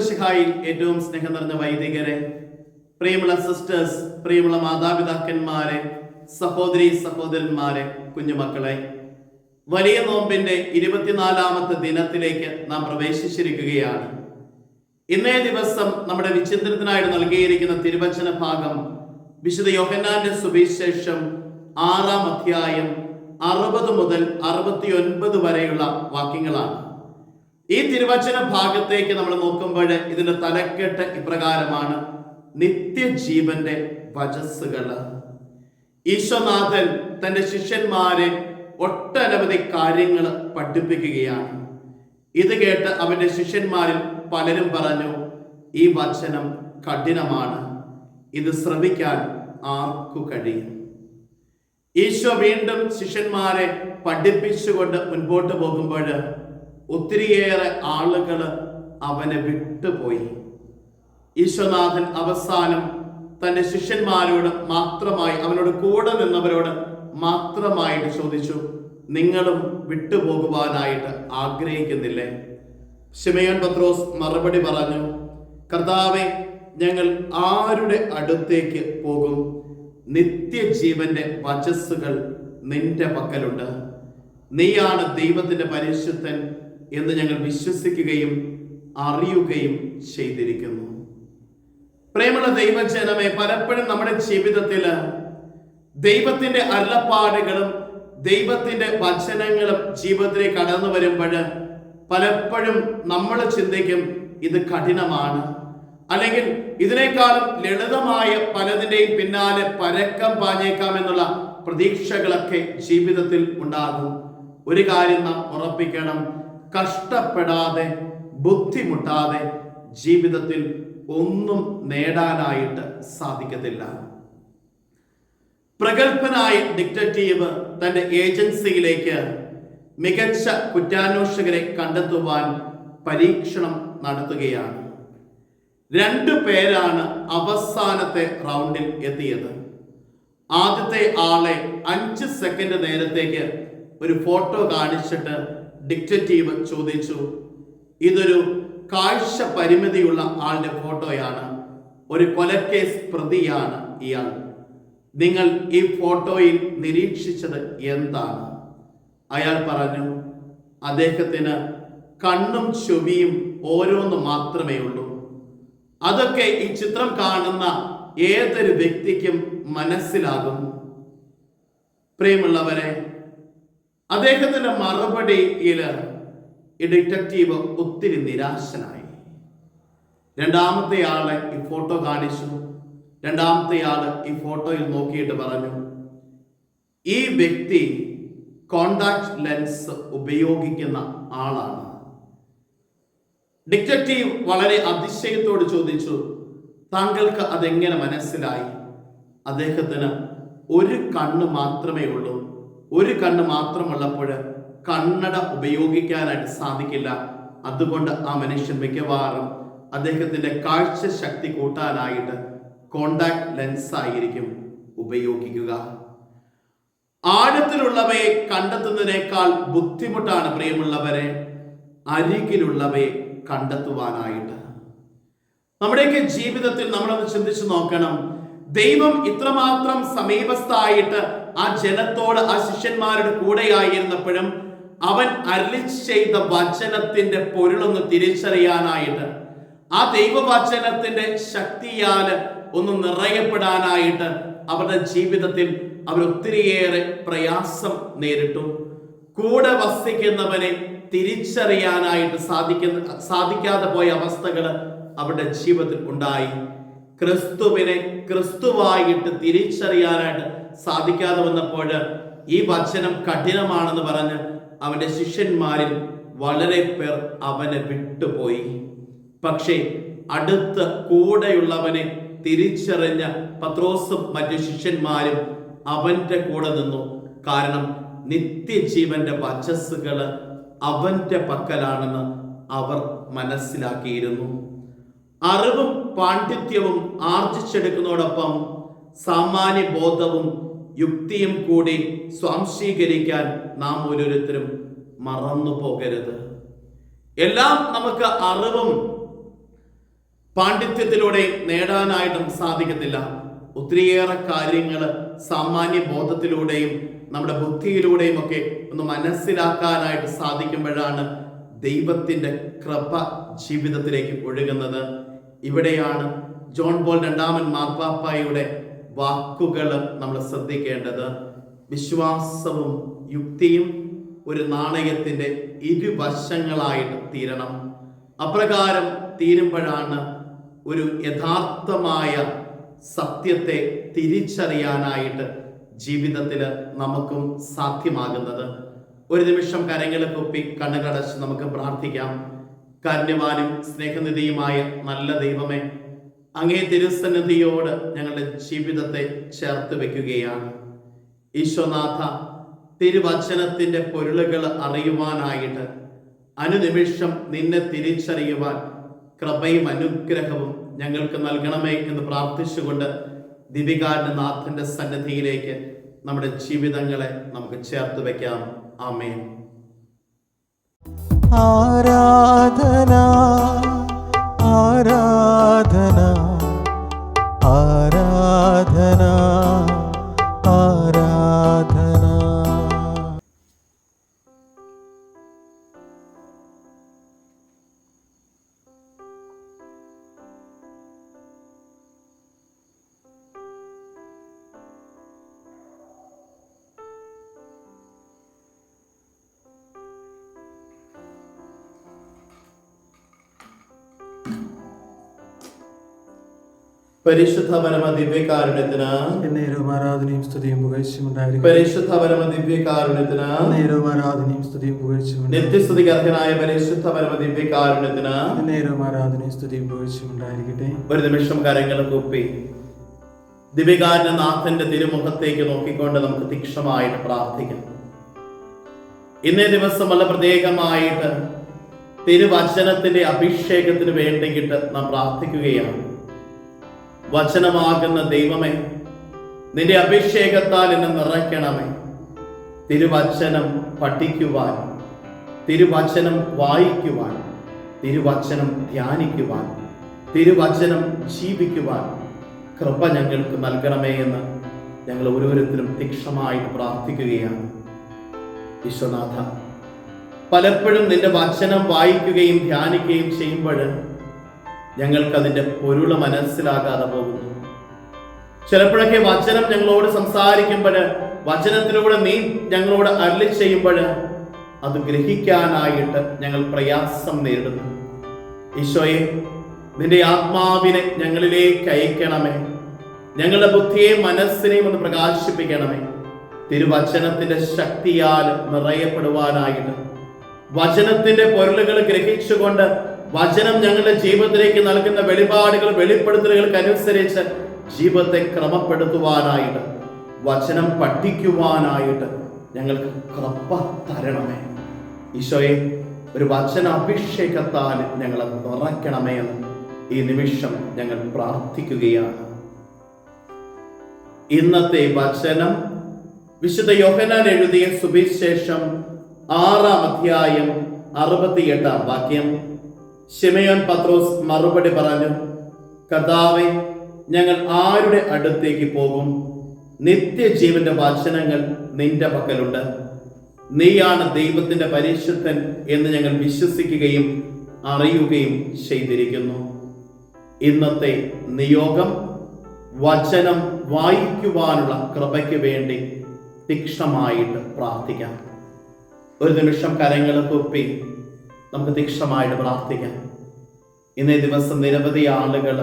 ഈശ്വമിശിഹായിൽ ഏറ്റവും സ്നേഹം നിറഞ്ഞ വൈദികരെ പ്രിയമുള്ള സിസ്റ്റേഴ്സ് പ്രിയമുള്ള മാതാപിതാക്കന്മാരെ സഹോദരി സഹോദരന്മാരെ കുഞ്ഞുമക്കളെ വലിയ നോമ്പിന്റെ ഇരുപത്തിനാലാമത്തെ ദിനത്തിലേക്ക് നാം പ്രവേശിച്ചിരിക്കുകയാണ്. ഇന്നേ ദിവസം നമ്മുടെ വിചിന്തനത്തിനായിട്ട് നൽകിയിരിക്കുന്ന തിരുവചന ഭാഗം വിശുദ്ധ യോഹന്നാന്റെ സുവിശേഷം ആറാം അധ്യായം അറുപത് മുതൽ അറുപത്തി ഒൻപത് വരെയുള്ള വാക്യങ്ങളാണ്. ഈ തിരുവചന ഭാഗത്തേക്ക് നമ്മൾ നോക്കുമ്പോൾ ഇതിന്റെ തലക്കെട്ട് ഇപ്രകാരമാണ് നിത്യജീവന്റെ വചസ്സുകൾ ഈശ്വനാഥൻ തന്റെ ശിഷ്യന്മാരെ ഒട്ടനവധി കാര്യങ്ങൾ പഠിപ്പിക്കുകയാണ്. ഇത് കേട്ട് അവന്റെ ശിഷ്യന്മാരിൽ പലരും പറഞ്ഞു ഈ വചനം കഠിനമാണ്. ഇത് ശ്രമിക്കാൻ ആർക്കു കഴിയും? ഈശോ വീണ്ടും ശിഷ്യന്മാരെ പഠിപ്പിച്ചുകൊണ്ട് മുൻപോട്ട് പോകുമ്പോൾ ഒത്തിരിയേറെ ആളുകൾ അവനെ വിട്ടുപോയി. ഈശ്വനാഥൻ അവസാനം തന്റെ ശിഷ്യന്മാരോട് മാത്രമായി അവനോട് കൂടെ നിന്നവരോട് മാത്രമായിട്ട് ചോദിച്ചു നിങ്ങളും വിട്ടുപോകുവാനായിട്ട് ആഗ്രഹിക്കുന്നില്ലേ? ശിമയോൻ പത്രോസ് മറുപടി പറഞ്ഞു കർത്താവെ ഞങ്ങൾ ആരുടെ അടുത്തേക്ക് പോകും? നിത്യജീവന്റെ വചസ്സുകൾ നിന്റെ പക്കലുണ്ട്. നീയാണ് ദൈവത്തിന്റെ പരിശുദ്ധൻ എന്ന് ഞങ്ങൾ വിശ്വസിക്കുകയും അറിയുകയും ചെയ്തിരിക്കുന്നു. പ്രേമുള്ള ദൈവജനമേ പലപ്പോഴും നമ്മുടെ ജീവിതത്തിൽ ദൈവത്തിന്റെ അരുളപ്പാടുകളും ദൈവത്തിന്റെ വചനങ്ങളും ജീവിതത്തിലേക്ക് കടന്നു വരുമ്പോൾ പലപ്പോഴും നമ്മൾ ചിന്തിക്കും ഇത് കഠിനമാണ്. അല്ലെങ്കിൽ ഇതിനേക്കാളും ലളിതമായ പലതിന്റെയും പിന്നാലെ പരക്കം പാഞ്ഞേക്കാം എന്നുള്ള പ്രതീക്ഷകളൊക്കെ ജീവിതത്തിൽ ഉണ്ടാകും. ഒരു കാര്യം നാം ഉറപ്പിക്കണം. കഷ്ടപ്പെടാതെ ബുദ്ധിമുട്ടാതെ ജീവിതത്തിൽ ഒന്നും നേടാനായിട്ട് സാധിക്കത്തില്ല. പ്രഗത്ഭനായ ഡിക്റ്റേറ്റീവ് തന്റെ ഏജൻസിയിലേക്ക് മികച്ച കുറ്റാന്വേഷകരെ കണ്ടെത്തുവാൻ പരീക്ഷണം നടത്തുകയാണ്. രണ്ടു പേരാണ് അവസാനത്തെ റൗണ്ടിൽ എത്തിയത്. ആദ്യത്തെ ആളെ അഞ്ച് സെക്കൻഡ് നേരത്തേക്ക് ഒരു ഫോട്ടോ കാണിച്ചിട്ട് ഡിക്റ്റേറ്റീവ് ചോദിച്ചു ഇതൊരു കാഴ്ച പരിമിതിയുള്ള ആളുടെ ഫോട്ടോയാണ്. ഒരു കൊലക്കേസ് പ്രതിയാണ് ഇയാൾ. നിങ്ങൾ ഈ ഫോട്ടോയിൽ നിരീക്ഷിച്ചത് എന്താണ്? അയാൾ പറഞ്ഞു അദ്ദേഹത്തിന് കണ്ണും ചൊവിയും ഓരോന്ന് മാത്രമേ ഉള്ളൂ. അതൊക്കെ ഈ ചിത്രം കാണുന്ന ഏതൊരു വ്യക്തിക്കും മനസ്സിലാകും. പ്രിയമുള്ളവരെ അദ്ദേഹത്തിന്റെ മറുപടിയിൽ ഈ ഡിറ്റക്റ്റീവ് ഒത്തിരി നിരാശനായി. രണ്ടാമത്തെ ആൾ ഈ ഫോട്ടോ കാണിച്ചു. രണ്ടാമത്തെ ആൾ ഈ ഫോട്ടോയിൽ നോക്കിയിട്ട് പറഞ്ഞു ഈ വ്യക്തി കോണ്ടാക്ട് ലെൻസ് ഉപയോഗിക്കുന്ന ആളാണ്. ഡിറ്റക്റ്റീവ് വളരെ അതിശയത്തോട് ചോദിച്ചു താങ്കൾക്ക് അതെങ്ങനെ മനസ്സിലായി? അദ്ദേഹത്തിന് ഒരു കണ്ണ് മാത്രമേ ഉള്ളൂ. ഒരു കണ്ണ് മാത്രമുള്ളപ്പോൾ കണ്ണട ഉപയോഗിക്കാനായിട്ട് സാധിക്കില്ല. അതുകൊണ്ട് ആ മനുഷ്യൻ മിക്കവാറും അദ്ദേഹത്തിന്റെ കാഴ്ച ശക്തി കൂട്ടാനായിട്ട് കോണ്ടാക്ട് ലെൻസ് ആയിരിക്കും ഉപയോഗിക്കുക. ആഴത്തിലുള്ളവയെ കണ്ടെത്തുന്നതിനേക്കാൾ ബുദ്ധിമുട്ടാണ് പ്രിയമുള്ളവരെ അരികിലുള്ളവയെ കണ്ടെത്തുവാനായിട്ട്. നമ്മുടെയൊക്കെ ജീവിതത്തിൽ നമ്മളൊന്ന് ചിന്തിച്ചു നോക്കണം. ദൈവം ഇത്രമാത്രം സമീപസ്ഥായിട്ട് ആ ജനത്തോട് ആ ശിഷ്യന്മാരുടെ കൂടെയായിരുന്നപ്പോഴും അവൻ അരളി ചെയ്ത വചനത്തിന്റെ പൊരുളൊന്ന് തിരിച്ചറിയാനായിട്ട് ആ ദൈവവചനത്തിന്റെ ശക്തിയാൽ ഒന്ന് നിറയപ്പെടാനായിട്ട് അവരുടെ ജീവിതത്തിൽ അവർ ഒത്തിരിയേറെ പ്രയാസം നേരിട്ടു. കൂടെ വസിക്കുന്നവനെ തിരിച്ചറിയാനായിട്ട് സാധിക്കുന്ന സാധിക്കാതെ പോയ അവസ്ഥകൾ അവരുടെ ജീവിതത്തിൽ ഉണ്ടായി. ക്രിസ്തുവിനെ ക്രിസ്തുവായിട്ട് തിരിച്ചറിയാനായിട്ട് സാധിക്കാതെ വന്നപ്പോൾ ഈ വചനം കഠിനമാണെന്ന് പറഞ്ഞ് അവന്റെ ശിഷ്യന്മാരിൽ വളരെ പേർ അവനെ വിട്ടുപോയി. പക്ഷേ അടുത്ത് കൂടെയുള്ളവനെ തിരിച്ചറിഞ്ഞ പത്രോസും മറ്റു ശിഷ്യന്മാരും അവന്റെ കൂടെ നിന്നു. കാരണം നിത്യജീവന്റെ വചസ്സുകൾ അവന്റെ പക്കലാണെന്ന് അവർ മനസ്സിലാക്കിയിരുന്നു. അറിവും പാണ്ഡിത്യവും ആർജിച്ചെടുക്കുന്നതോടൊപ്പം സാമാന്യ ബോധവും യുക്തിയും കൂടി സ്വാംശീകരിക്കാൻ നാം ഓരോരുത്തരും മറന്നു പോകരുത്. എല്ലാം നമുക്ക് അറിവും പാണ്ഡിത്യത്തിലൂടെ നേടാനായിട്ടും സാധിക്കത്തില്ല. ഒത്തിരിയേറെ കാര്യങ്ങൾ സാമാന്യ ബോധത്തിലൂടെയും നമ്മുടെ ബുദ്ധിയിലൂടെയും ഒക്കെ ഒന്ന് മനസ്സിലാക്കാനായിട്ട് സാധിക്കുമ്പോഴാണ് ദൈവത്തിന്റെ കൃപ ജീവിതത്തിലേക്ക് ഒഴുകുന്നത്. ഇവിടെയാണ് ജോൺ ബോൾ രണ്ടാമൻ മാർപ്പാപ്പായുടെ വാക്കുകൾ നമ്മൾ ശ്രദ്ധിക്കേണ്ടത് വിശ്വാസവും യുക്തിയും ഒരു നാണയത്തിന്റെ ഇരുവശങ്ങളായിട്ട് തീരണം. അപ്രകാരം തീരുമ്പോഴാണ് ഒരു യഥാർത്ഥമായ സത്യത്തെ തിരിച്ചറിയാനായിട്ട് ജീവിതത്തിൽ നമുക്കും സാധ്യമാകുന്നത്. ഒരു നിമിഷം കരങ്ങൾ കുപ്പി കണ്ണുകടച്ച് നമുക്ക് പ്രാർത്ഥിക്കാം. കാരുണ്യവാനും സ്നേഹനിധിയുമായ നല്ല ദൈവമേ അങ്ങേ തിരുസന്നിധിയോട് ഞങ്ങളുടെ ജീവിതത്തെ ചേർത്ത് വെക്കുകയാണ്. ഈശ്വനാഥ തിരുവചനത്തിന്റെ പൊരുളുകൾ അറിയുവാനായിട്ട് അനുനിമിഷം നിന്നെ തിരിച്ചറിയുവാൻ കൃപയും അനുഗ്രഹവും ഞങ്ങൾക്ക് നൽകണമേ എന്ന് പ്രാർത്ഥിച്ചുകൊണ്ട് ദിവികാരനാഥന്റെ സന്നിധിയിലേക്ക് നമ്മുടെ ജീവിതങ്ങളെ നമുക്ക് ചേർത്ത് വെക്കാം. ആമേൻ. ആരാധന ആരാധന. പരിശുദ്ധ പരമ ദിവ്യകാരുണ്യത്തിന് എന്നേരവും ആരാധനയും സ്തുതിയും പുകഴ്ചയും ഉണ്ടായിരിക്കും പരിശുദ്ധ പരമ ദിവ്യകാരുണ്യത്തിന് എന്നേരവും ആരാധനയും സ്തുതിയും പുകഴ്ചയും നിത്യസ്തുതിക്ക് അർഹനായ പരിശുദ്ധ പരമ ദിവ്യകാരുണ്യത്തിന് എന്നേരവും ആരാധനയും സ്തുതിയും പുകഴ്ചയും ഉണ്ടായിരിക്കട്ടെ. ഒരു നിമിഷം കരങ്ങൾ കുപ്പി. നാഥന്റെ തിരുമുഖത്തേക്ക് നോക്കിക്കൊണ്ട് നമുക്ക് തീക്ഷണമായിട്ട് പ്രാർത്ഥിക്കാം. ഇന്നേ ദിവസം വളരെ പ്രത്യേകമായിട്ട് തിരുവചനത്തിന്റെ അഭിഷേകത്തിന് വേണ്ടിയിട്ട് നാം പ്രാർത്ഥിക്കുകയാണ്. വചനമാകുന്ന ദൈവമേ നിന്റെ അഭിഷേകത്താൽ എന്നെ നിറയ്ക്കണമേ. തിരുവചനം പഠിക്കുവാൻ തിരുവചനം വായിക്കുവാൻ തിരുവചനം ധ്യാനിക്കുവാൻ തിരുവചനം ജീവിക്കുവാൻ കൃപ ഞങ്ങൾക്ക് നൽകണമേ എന്ന് ഞങ്ങൾ ഓരോരുത്തരും തീക്ഷണമായിട്ട് പ്രാർത്ഥിക്കുകയാണ്. വിശ്വനാഥ പലപ്പോഴും നിന്റെ വചനം വായിക്കുകയും ധ്യാനിക്കുകയും ചെയ്യുമ്പോൾ ഞങ്ങൾക്കതിന്റെ പൊരുൾ മനസ്സിലാകാതെ പോകുന്നു. ചിലപ്പോഴൊക്കെ വചനം ഞങ്ങളോട് സംസാരിക്കുമ്പോൾ വചനത്തിലൂടെ നീ ഞങ്ങളോട് അരളി ചെയ്യുമ്പോൾ അത് ഗ്രഹിക്കാനായിട്ട് ഞങ്ങൾ പ്രയാസം നേരിടുന്നു. ഈശോയെ നിന്റെ ആത്മാവിനെ ഞങ്ങളിലേക്ക് അയക്കണമേ. ഞങ്ങളുടെ ബുദ്ധിയെയും മനസ്സിനെയും ഒന്ന് പ്രകാശിപ്പിക്കണമേ. തിരുവചനത്തിന്റെ ശക്തിയാൽ നിറയപ്പെടുവാനായിട്ട്. വചനത്തിന്റെ പൊരുളുകൾ ഗ്രഹിച്ചുകൊണ്ട് വചനം ഞങ്ങളുടെ ജീവിതത്തിലേക്ക് നൽകുന്ന വെളിപാടുകൾ വെളിപ്പെടുത്തലുകൾക്ക് അനുസരിച്ച് ജീവിതത്തെ ക്രമപ്പെടുത്തുവാനായിട്ട് വചനം പഠിക്കുവാനായിട്ട് ഞങ്ങൾക്ക് കൃപ തരണമേ. ഈശോയെ ഒരു വചന അഭിഷേകത്താൽ ഞങ്ങളെ നിറയ്ക്കണമേ എന്ന് ഈ നിമിഷം ഞങ്ങൾ പ്രാർത്ഥിക്കുകയാണ്. ഇന്നത്തെ വചനം വിശുദ്ധ യോഹനാൻ എഴുതിയ സുവിശേഷം ആറാം അധ്യായം അറുപത്തിയെട്ടാം വാക്യം. ശിമയോൻ പത്രോസ് മറുപടി പറഞ്ഞു കർത്താവെ ഞങ്ങൾ ആരുടെ അടുത്തേക്ക് പോകും? നിത്യജീവന്റെ വചനങ്ങൾ നിന്റെ പക്കലുണ്ട്. നീയാണ് ദൈവത്തിന്റെ പരിശുദ്ധൻ എന്ന് ഞങ്ങൾ വിശ്വസിക്കുകയും അറിയുകയും ചെയ്തിരിക്കുന്നു. ഇന്നത്തെ നിയോഗം വചനം വായിക്കുവാനുള്ള കൃപയ്ക്ക് വേണ്ടി തീക്ഷണമായിട്ട് പ്രാർത്ഥിക്കാം. ഒരു നിമിഷം കരങ്ങൾ കുപ്പി നമുക്ക് തീക്ഷണമായിട്ട് പ്രാർത്ഥിക്കാം. ഇന്നേ ദിവസം നിരവധി ആളുകൾ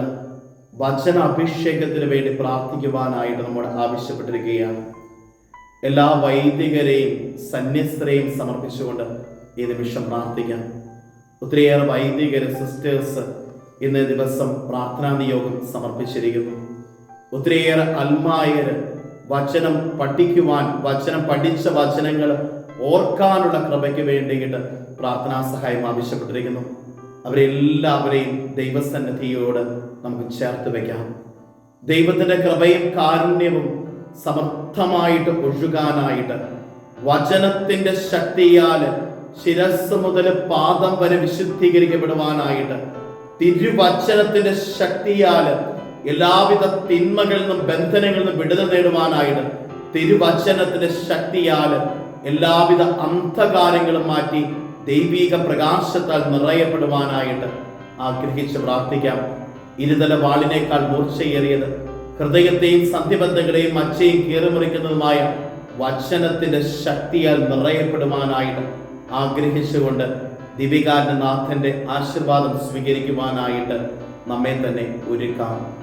വചന അഭിഷേകത്തിന് വേണ്ടി പ്രാർത്ഥിക്കുവാനായിട്ട് നമ്മോട് ആവശ്യപ്പെട്ടിരിക്കുകയാണ്. എല്ലാ വൈദികരെയും സന്യസ്തരെയും സമർപ്പിച്ചുകൊണ്ട് ഈ നിമിഷം പ്രാർത്ഥിക്കാം. ഒത്തിരിയേറെ വൈദികർ സിസ്റ്റേഴ്സ് ഇന്നേ ദിവസം പ്രാർത്ഥനാ നിയോഗം സമർപ്പിച്ചിരിക്കുന്നു. ഒത്തിരിയേറെ അൽമായർ വചനം പഠിക്കുവാൻ വചനം പഠിച്ച വചനങ്ങൾ ഓർക്കാനുള്ള കൃപയ്ക്ക് വേണ്ടിയിട്ട് പ്രാർത്ഥനാ സഹായം ആവശ്യപ്പെട്ടിരിക്കുന്നു. അവരെല്ലാവരെയും ദൈവസന്നിധിയോട് നമുക്ക് ചേർത്ത് വയ്ക്കാം ദൈവത്തിന്റെ കൃപയും കാരുണ്യവും സമർത്ഥമായിട്ട് ഒഴുകാനായിട്ട് വചനത്തിന്റെ ശക്തിയാൽ ശിരസ് മുതൽ പാദം വരെ വിശുദ്ധീകരിക്കപ്പെടുവാനായിട്ട് തിരുവചനത്തിന്റെ ശക്തിയാൽ എല്ലാവിധ തിന്മകളിൽ നിന്നും ബന്ധനങ്ങളിൽ നിന്നും വിടുതൽ നേടുവാനായിട്ട് തിരുവചനത്തിന്റെ ശക്തിയാൽ എല്ലാവിധ അന്ധകാരങ്ങളും മാറ്റി ദൈവീക പ്രകാശത്താൽ നിറയപ്പെടുവാനായിട്ട് ആഗ്രഹിച്ച് പ്രാർത്ഥിക്കാം. ഇരുതല വാളിനേക്കാൾ മൂർച്ചയേറിയത് ഹൃദയത്തെയും സന്ധിബന്ധങ്ങളെയും അച്ഛയും കീറിമുറിക്കുന്നതുമായ വചനത്തിന്റെ ശക്തിയാൽ നിറയപ്പെടുവാനായിട്ട് ആഗ്രഹിച്ചുകൊണ്ട് ദിവികാരനാഥന്റെ നാഥന്റെ ആശീർവാദം സ്വീകരിക്കുവാനായിട്ട് നമ്മെ തന്നെ ഒരുക്കാം.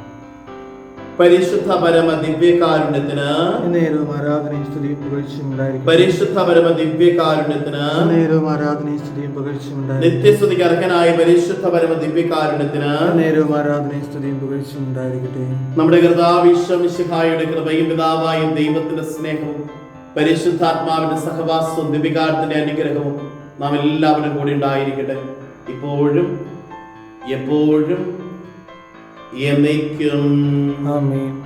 പരിശുദ്ധ പരമ ദിവ്യകാരുണ്യത്തിന് നേരവും ആരാധനയും സ്തുതിയും പുകഴ്ചയും ഉണ്ടായിരിക്കട്ടെ. പരിശുദ്ധ പരമ ദിവ്യകാരുണ്യത്തിന് നേരവും ആരാധനയും സ്തുതിയും പുകഴ്ചയും ഉണ്ടായിരിക്കട്ടെ. നിത്യസ്തുതിക്ക് അർഹനായ പരിശുദ്ധ പരമ ദിവ്യകാരുണ്യത്തിന് നേരവും ആരാധനയും സ്തുതിയും പുകഴ്ചയും ഉണ്ടായിരിക്കട്ടെ. നമ്മുടെ കൃതാവിശ്വമിശിഹായുടെ കൃപയും പിതാവായും ദൈവത്തിന്റെ സ്നേഹവും പരിശുദ്ധാത്മാവിന്റെ സഹവാസവും ദിവികാരത്തിന്റെ അനുഗ്രഹവും നാം എല്ലാവരും കൂടി ഉണ്ടായിരിക്കട്ടെ. ഇപ്പോഴും എപ്പോഴും എന്നേക്കും ആമേൻ